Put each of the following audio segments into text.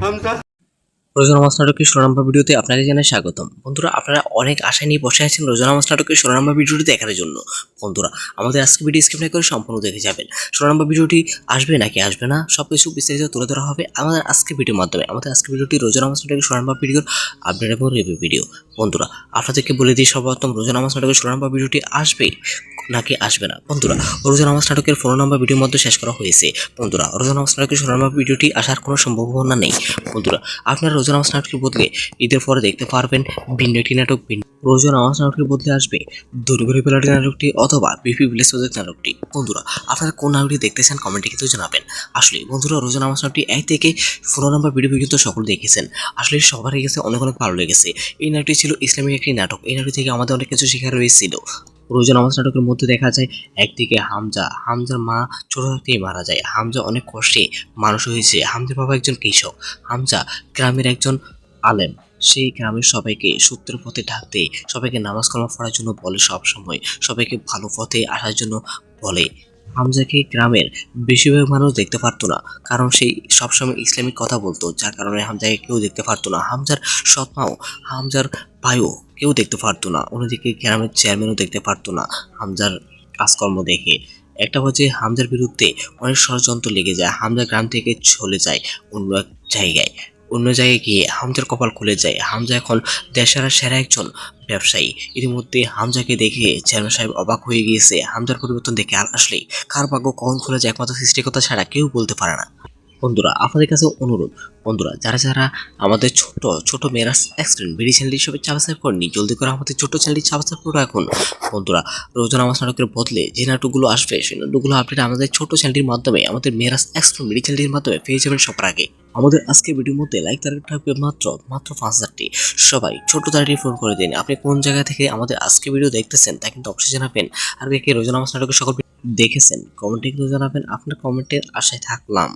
হামজা রোজানা মাস নাটকের ষোলো নম্বর ভিডিওতে আপনাদের জানাই স্বাগতম। বন্ধুরা, আপনারা অনেক আশা নিয়ে বসে আছেন রোজানা মাস নাটকের ষোলো নম্বর ভিডিওটি দেখার জন্য। বন্ধুরা, আমাদের আজকে ভিডিও স্ক্রিপ্ট করে সম্পূর্ণ দেখে যাবেন। ষোলো নম্বর ভিডিওটি আসবে নাকি আসবে না সব কিছু বিস্তারিত তুলে ধরা হবে আমাদের আজকে ভিডিওর মাধ্যমে। আমাদের আজকে ভিডিওটি রোজানা মাস নাটকের ষোলো নম্বর ভিডিওর আপডেট এবং রিভিউ ভিডিও। বন্ধুরা, আপনাদেরকে বলে দিই সর্বপ্রথম রোজানা মাস নাটকের ষোলো নম্বর ভিডিওটি আসবে নাকি আসবে না? বন্ধুরা, রোজা নামাজ নাটকের ফোন নম্বর ভিডিওর মধ্যে শেষ করা হয়েছে। বন্ধুরা, রোজা নামাজ নাটকের ষোলো নম্বর ভিডিওটি আসার কোনো সম্ভাবনা নেই। বন্ধুরা, আপনারা রোজা নামাজ নাটকের বদলে ঈদের পরে দেখতে পারবেন ভিন্ন একটি নাটক। ভিন্ন রোজা নামাজ নাটকের বদলে আসবে দুর্গরি পেলাটি নাটকটি অথবা বিপি ভিলেজ প্রজেক্ট নাটকটি। বন্ধুরা, আপনারা কোন নাটকটি দেখতে চান কমেন্টে কিন্তু জানাবেন। আসলে বন্ধুরা রোজা নামাজ নাটকটি এক থেকে ষোলো নম্বর ভিডিও পর্যন্ত সকল দেখেছেন। আসলে সবার কাছে অনেক অনেক ভালো লেগেছে। এই নাটকটি ছিল ইসলামিক একটি নাটক। এই নাটক থেকে আমাদের অনেক কিছু শেখা রয়েছিল। রোজা নামাজ নাটকের মধ্যে দেখা যায়, একদিকে হামজা হামজার মা ছোট থাকতেই মারা যায়। হামজা অনেক কষ্টে মানুষ হয়েছে। হামজার বাবা একজন কৃষক। হামজা গ্রামের একজন আলেম। সেই গ্রামের সবাইকে সত্যের পথে ঢাকতে, সবাইকে নামাজ কর্ম পড়ার জন্য বলে সবসময়। সবাইকে ভালো পথে আসার জন্য বলে। হামজাকে গ্রামের বেশিরভাগ মানুষ দেখতে পারতো না, কারণ সেই সবসময় ইসলামিক কথা বলতো, যার কারণে হামজাকে কেউ দেখতে পারতো না। হামজার সৎমাও, হামজার ভাইও কেউ দেখতে পারতো না, অন্যদিকে গ্রামের চেয়ারম্যানও দেখতে পারতো না হামজার কাজকর্ম দেখে। একটা হচ্ছে হামজার বিরুদ্ধে অনেক ষড়যন্ত্র লেগে যায়, হামজা গ্রাম থেকে চলে যায় অন্য এক জায়গায়। অন্য জায়গায় গিয়ে হামজার কপাল খুলে যায়। হামজা এখন দেশেরা সেরা একজন ব্যবসায়ী। ইতিমধ্যে হামজাকে দেখে চেয়ারম্যান সাহেব অবাক হয়ে গিয়েছে। হামজার পরিবর্তন দেখে আর আসলেই কার ভাগ্য কখন খুলে যায় একমাত্র সৃষ্টিকতা ছাড়া কেউ বলতে পারে না। বন্ধুরা, আপনাদের কাছে অনুরোধ। বন্ধুরা, যারা যারা আমাদের ছোট ছোট মেয়েরা অ্যাক্সিডেন্ট বিডি চ্যানেলটি সবাই সাবস্ক্রাইব করেনি জলদি করে আমাদের ছোট চ্যানেলটি সাবস্ক্রাইব করে রাখুন। বন্ধুরা রোজানা নামাজ নাটকের বদলে যে নাটকগুলো আসবে, সেই নাটকগুলো আপডেট আমাদের ছোট চ্যানেলটির মাধ্যমে, আমাদের মেয়েরা এক্সপ্রেন বিডি চ্যানেলটির মাধ্যমে পেয়ে যাবেন সবার আগে। আমাদের আজকের ভিডিওর মধ্যে লাইক তারিখ থাকবে মাত্র মাত্র পাঁচ হাজারটি সবাই ছোট তারিখটি ফোন করে দিন, আপনি কোন জায়গা থেকে আমাদের আজকে ভিডিও দেখতেছেন, তা কিন্তু অবশ্যই জানাবেন। আর কে রোজানা নামাজ নাটকের সকল দেখেছেন কমেন্টে কিন্তু জানাবেন, আপনার কমেন্টের আশায় থাকলাম।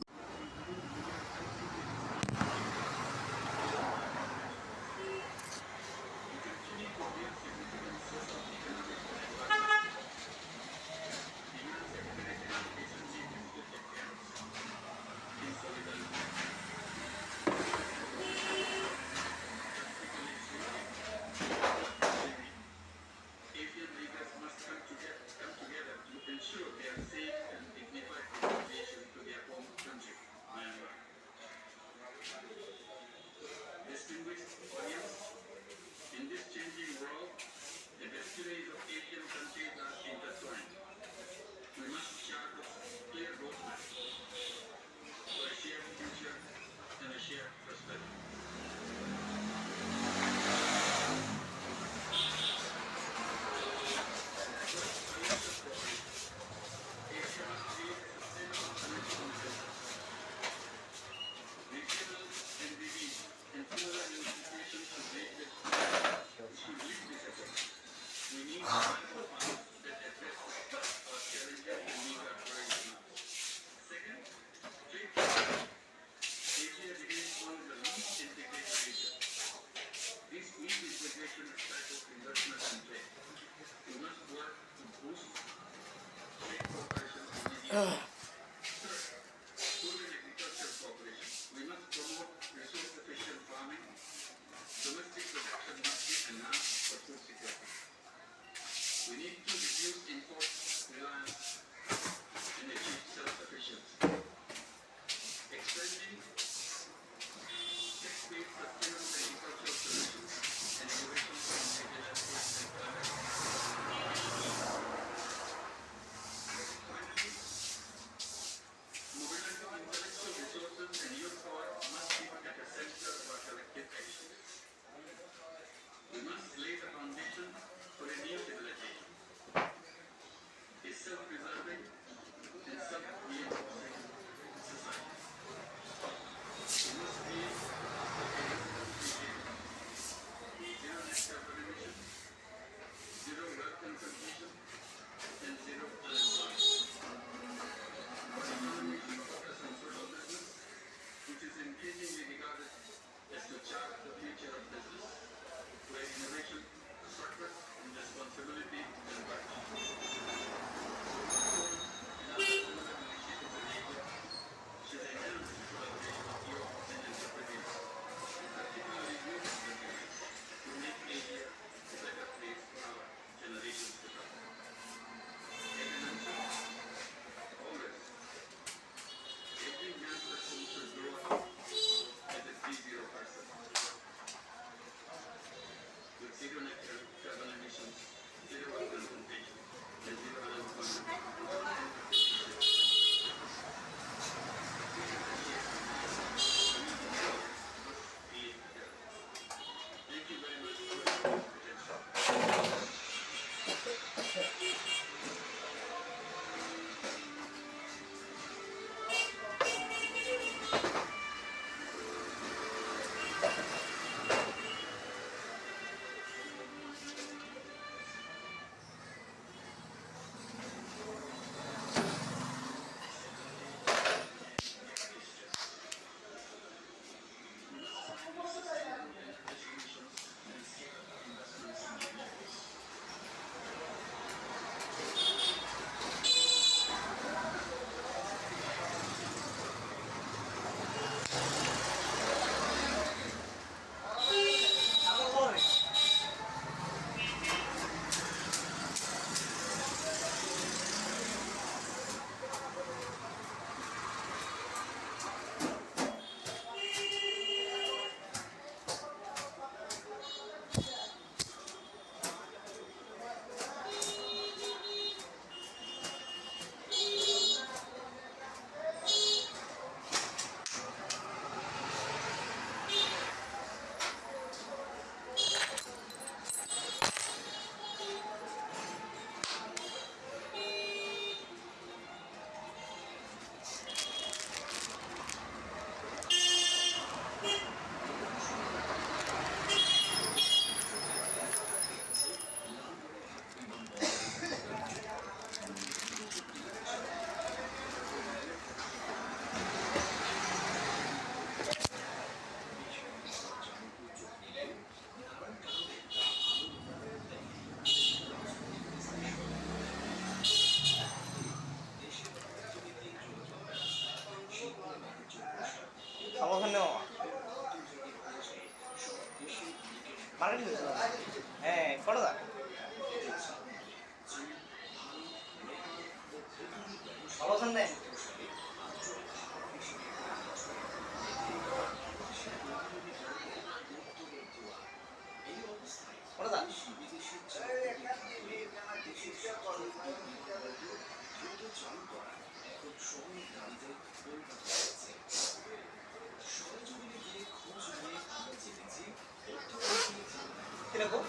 কীরকম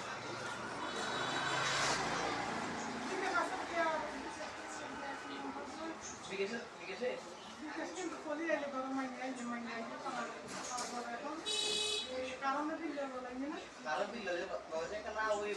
বিকেছে বিকেছে কারণ বিল লাগে বাজে কেনা ওই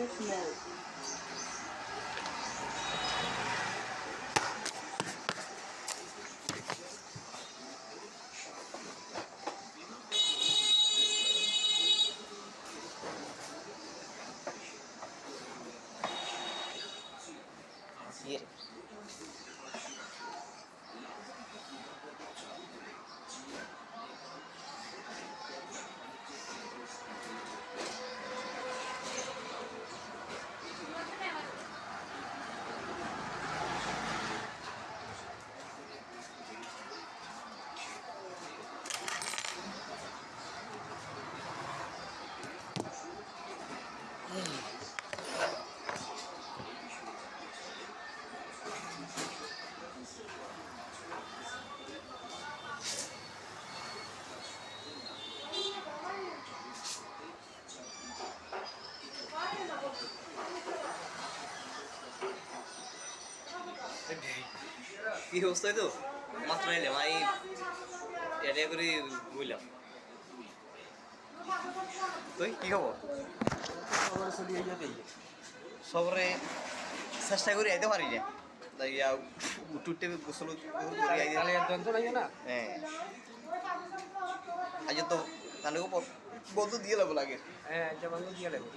this note. কি অবস্থা তো মাত্র এলাম আমি এটা করে বুঝলাম তুই কি খবর? সবরে চেষ্টা করে আইতে পারি না। তাই টুটে গোসল আইতে হ্যাঁ। আজ তো তাহলে বন্ধু দিয়ে লাগবো লাগে। হ্যাঁ যেমন দিয়ে লাগবে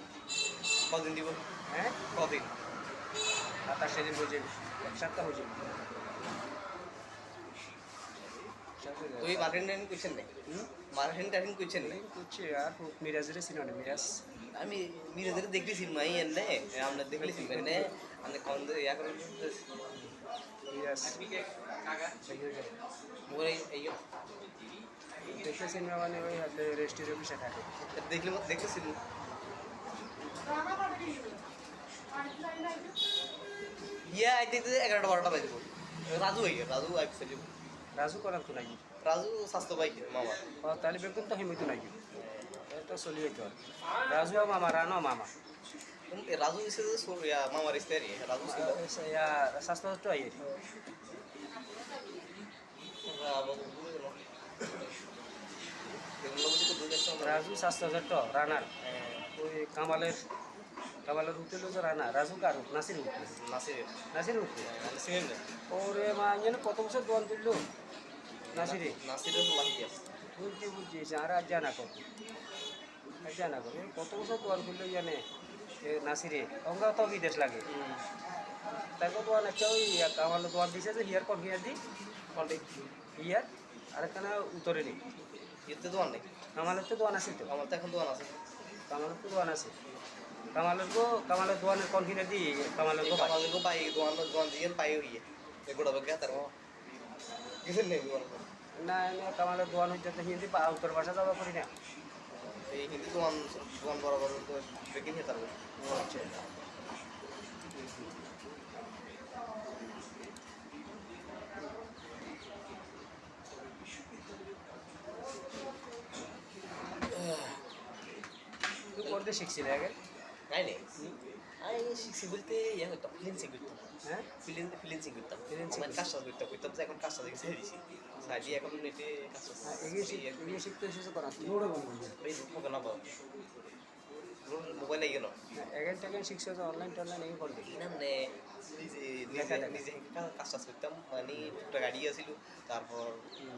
কদিন দিব? হ্যাঁ? কদিন? সাতাশ সেদিন হয়ে যাবে এক সপ্তাহ হয়ে যাবে। তুই মার্কেট টাইম করছেন না? মার্কেট টাইম করছেন না? করছে আর মিরাজের সিনেমা মিরাজ। আমি মিরাজের দেখতেছি মাই এনে আমরা মানে আমরা কম ইয়া করে মিরাজ। মোবাইল এই দেখে সিনেমা মানে ওই হাতে রেস্টের অফিসে থাকে। দেখলে মতো দেখতেছিল ইয়া আই দেখতে এগারোটা বারোটা বাজবো রাজু হয়ে গেল রাজু অ্যাকচুয়ালি রাজু করার তো নাকি রাজু স্বাস্থ্য মামা। ও তাহলে বেগুন তো হিমিত নাকি এটা চলি তো রাজু আর মামা রানো মামা। রাজু ইয়া মামার রাজু ইয়া স্বাস্থ্য তো আই রাজু স্বাস্থ্য রানার। ওই কামালের কামালের উঠল যে রানা রাজু কার নাসির উঠল নাসিরের। নাসির উঠল ওরে মা যেন কত বছর দোয়ান তুললো? নাসিরে। নাসিরের লাহিয়া বুঝছি আর আজ জানা কত? আজ জানা কত? কত বছর দোয়ান তুললো জানে নাসিরে অঙ্গা তো বিদেশ লাগে। তারপর দোয়ান একটা ওই কামাল দোয়ান দিছে যে হিয়ার কন হিয়ার দি। কন্টে হিয়ার আরেকখানা উত্তরে নেই এতে দোয়ান নেই। কামালের তো দোয়ান আছে তো? আমার তো এখন দোয়ান আছে। কামালের তো দোয়ান আছে। কিছু নেই দোয়ান না না কামালের দোয়ান হইতে তো হিন্দি পা উত্তর ভাষা যাওয়া করি না। এই হিন্দি দোয়ান দোয়ান বরাবর তো বেকিং তারবে তুই করতে শিখছিলে আগে। নাই নেই আমি শিখছি বলতে ইয়ে করতাম ফিলেন্সিং করতাম হ্যাঁ ফিলেন ফিলেন্সিং করতাম Freelancing আমার কাজটা করতাম করতাম যে এখন কাজটা দেখে ছেড়ে দিছি সাইডে এখন নেটে কাজ হ্যাঁ, এগিয়ে শিখ এগিয়ে শিখতে এসেছে করা এই দুঃখ না পাবো মোবাইলে গেল এগেন টেগেন শিখছে যে অনলাইন টনলাইন এই করবে মানে নিজে কাজ টাজ করতাম মানে টুকটাক গাড়ি আছিল তারপর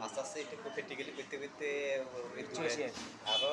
আস্তে আস্তে একটু প্র্যাকটিক্যালি করতে করতে এর করে আরও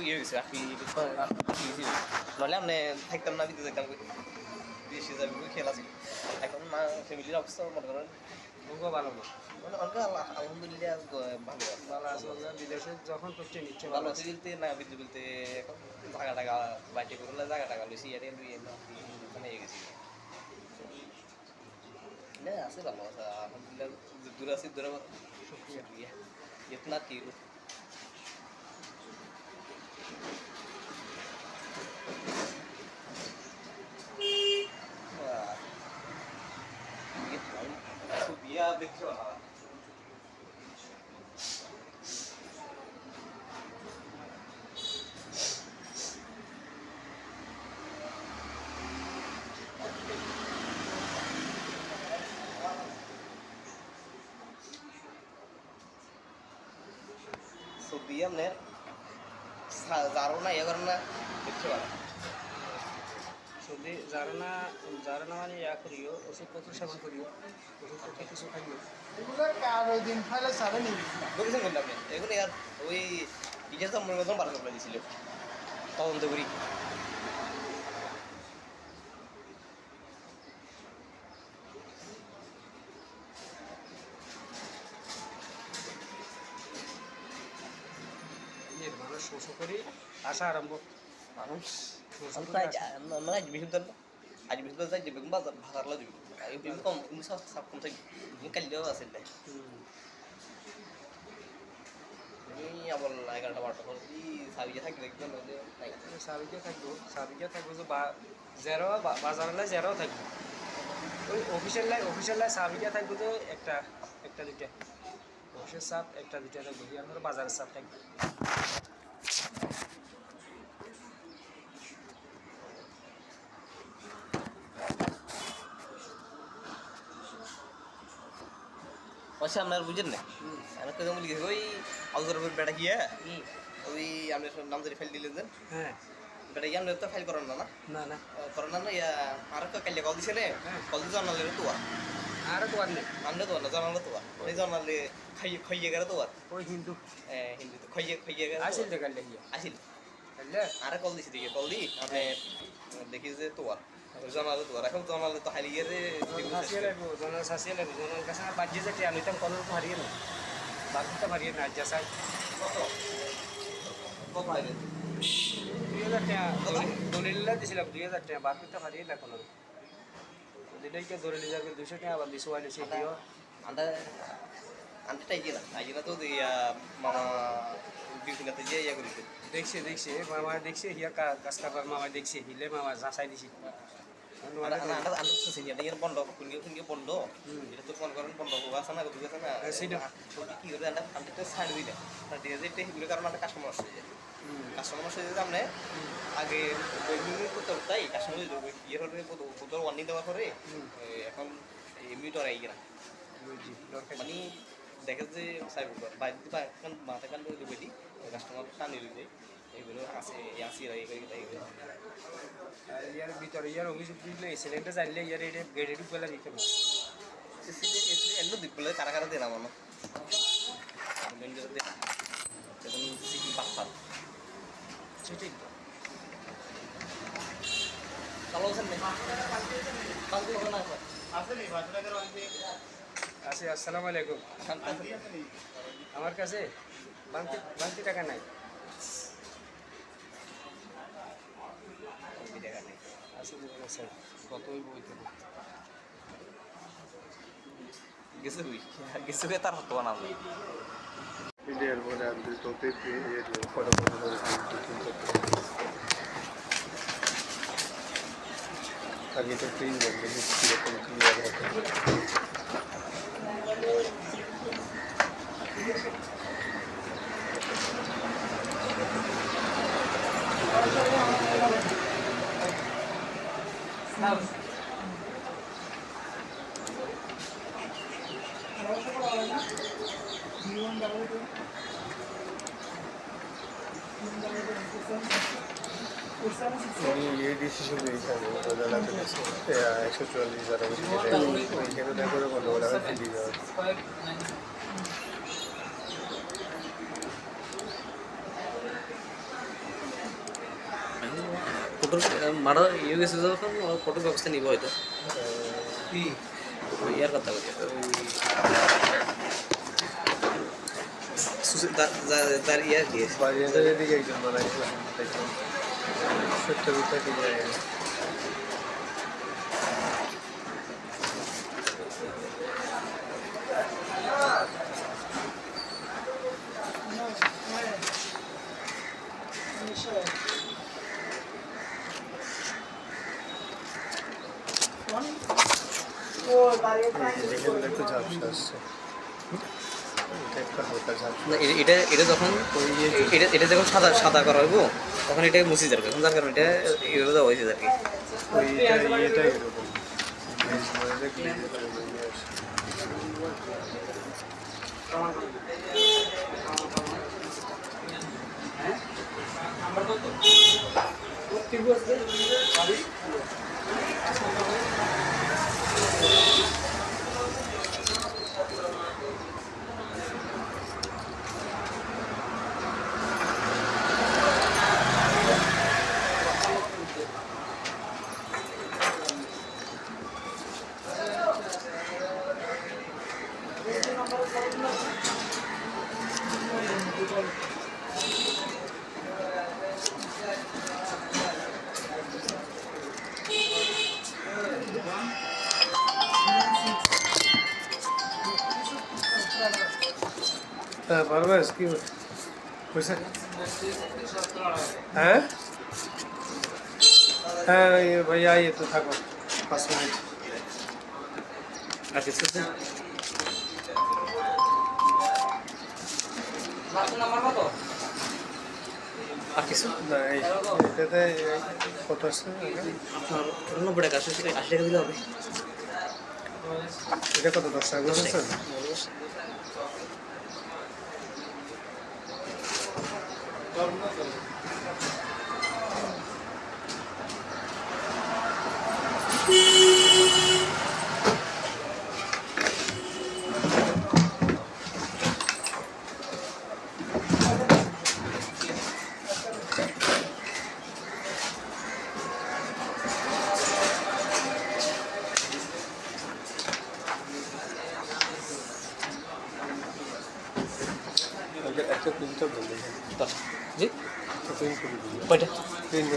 ইয়ে হয়েছে আর নাহলে আপনি থাকতাম না বিদ্যুৎ দেখতাম বেশি যাবি খেলা ছিল এখন না ফ্যামিলির অবস্থা মনে করেন ভালো মানে অনেক আলহামদুলিল্লাহ ভালো ভালো আছে যখন করছে নিচ্ছে ভালো আছে না বিদ্যুৎ বলতে এখন জায়গা টাকা বাইটে করলে জায়গা টাকা লইছি গেছি না আছে ভালো আছে আলহামদুলিল্লাহ দূরে আছি দূরে শুক্রিয়া ইতনা কি বিয়া দেখছ ছবি আপনার যারও না ইয়ে করেন না দেখতে পারে। যদি যারা না মানে ইয়া করিও ওষুধপত্র সেবন করিও ওষুধপত্র কিছু খাইও। বুঝেছেন কোনটা আপনি এগুলো আর ওই ইতিহাস মনে মতন বার করে দিয়েছিল। তদন্ত করি। শোষ করি আসা আরম্ভ। আছে না হুম। আমি আবার এগারোটা বারোটা পর এই সাবিজে থাকবে দেখবেন নইলে নাই। সাবিকে থাকব সাবিকে থাকব যে বা জেরো বাজারের লাই জেরো থাকব। ওই অফিসের লাই অফিসের লাই সাবিকে থাকব যে একটা একটা দুইটা। অফিসের সাপ একটা দুইটা থাকব। বাজারের সাপ থাকবে। আচ্ছা আপনার বুঝেন না। আমি তো লিখে ওই আউজার উপর বেটা গিয়ে। ওই আপনার নাম ধরে ফাইল দিলেন হ্যাঁ। বেটা গিয়ে আপনার তো ফাইল করেন না না? না না। করেন না ইয়া আর তো কালিয়া কল দিছে নে হ্যাঁ। কল দিয়ে জানালে তো আর তো আর নেই আমরা তো না জানালে তো ওই। জানালে খাইয়ে খাইয়ে গেলে তো ওই হিন্দু। হিন্দি তো খাইয়ে খাইয়ে গেলে আসিল দেখাল দেখিয়া আসিল। আরে কল দিছি দেখি কল দি আপনি দেখি যে তোয়ার জানালে তোয়ার এখন জানালে তো হারিয়ে লাগবো জনাল সাসিয়ে লাগবো। জনাল কাছে না বাজ্যে যেটি কলর তো হারিয়ে না বাকিটা হারিয়ে না যা সাই কত হারিয়ে দুই হাজার টাকা দলিল্লা দিছিলাম দুই হাজার টাকা বাকিটা হারিয়ে না কলর দিলাইকে দলিল যাবে দুশো টাকা আবার দিশো আইলে সে দিও tahu je lah tahu lah tu dia mama বিভিন্ন যে ইয়া করেছে দেখছে দেখছে। মামা দেখছে হিয়া কাজ কারবার মামা দেখছে। হিলে মামা যাচাই দিছি। কাস্টমার আসছে কাস্টমার যে সামনে আগে ওই করতে তাই কাস্টমার ইয়ে হলে কত ওয়ার্নিং দেওয়ার পরে এখন এমনি বুঝছি দরকার মানে দেখে যে সাইবার বাইরে মাথা কান করে কাস্টমার টানি লইবে এইগুলো আছে আসি রাই আর ইয়ার ভিতরে ইয়ার অভিযোগ দিলে সিলিন্ডার ইয়ার এটা দিতে কারা কারা দেনা মানো সেটাই আছেন আসসালামু আলাইকুম। আমার কাছে বান্তি টাকা নাই। বই গেছে হুই গেছে কে তার হতো না Miglior volendo il tuo pepe io farò আগে তো প্রিন্ট হবে এই ডিসিশন নিয়েছেন ওদের লাগবে একশো চুয়াল্লিশ হাজার ওইখানে দেখো বলো ওরা মারা ইয়ে গেছে যখন ফটো ব্যবস্থা নিব হয়তো। কি? ইয়ার কথা বলছে তার ইয়ার কি বাজারের দিকে একজন মারা গেছে দেখলাম সত্তর রুপিয়া দিকে এখানে এটা এটা যখন এটা এটা যখন সাদা সাদা করা হইব তখন এটা মুছি যাবে এখন যার কারণে এটা এভাবে দেওয়া হয়েছে আর কি ওইটা ইয়েটা কি হয়েছে হ্যাঁ হ্যাঁ ভাইয়া ইয়ে তো থাকো পাঁচ মিনিট আচ্ছা ঠিক আর কিছু না এটাতে কত দশ টাকা বলছেন করেন দেখেন দশ জি প্রিন্ট করে দিন কয়টা প্রিন্ট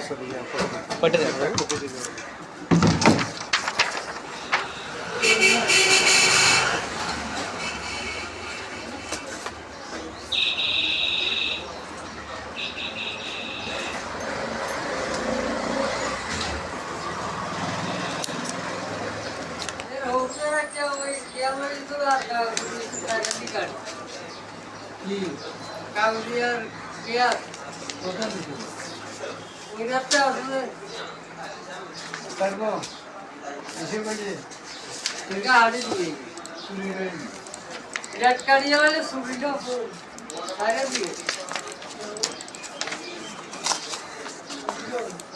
বছর দিয়ে আপনার কয়টা দেবেন কপি দিবেন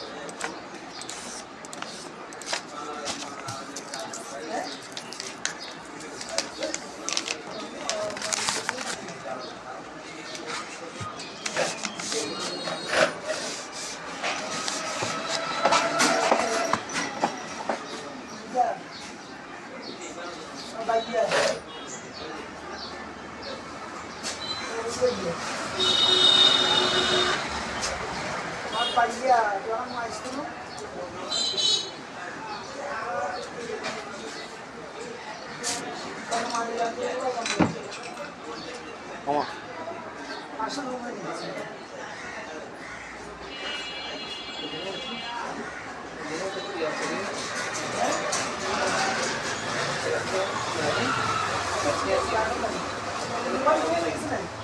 好吗？Thank you.